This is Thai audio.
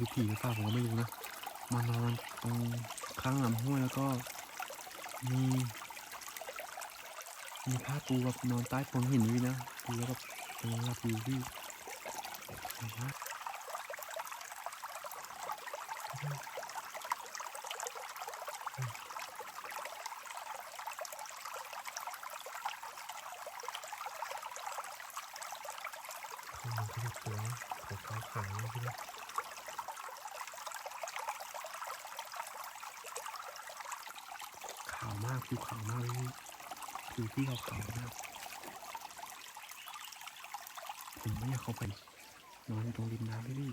หรือผีหรือเปล่าผมก็ไม่รู้นะมานอนตรงข้างลำห้วยแล้วก็มีมีผ้าปูแบบนอนใต้โพนหินด้วยนะดูแล้วแบบกำลังหลับอยู่พี่สวยมาข้างบนก็จะสวยนะขาวขาวขาวเลยพี่นะขาว มากภูเขาวมากเลยคือที่เขาเขาวมากผมไม่อยากเข้าไปนอนอยู่ตรงริมน้ำพี่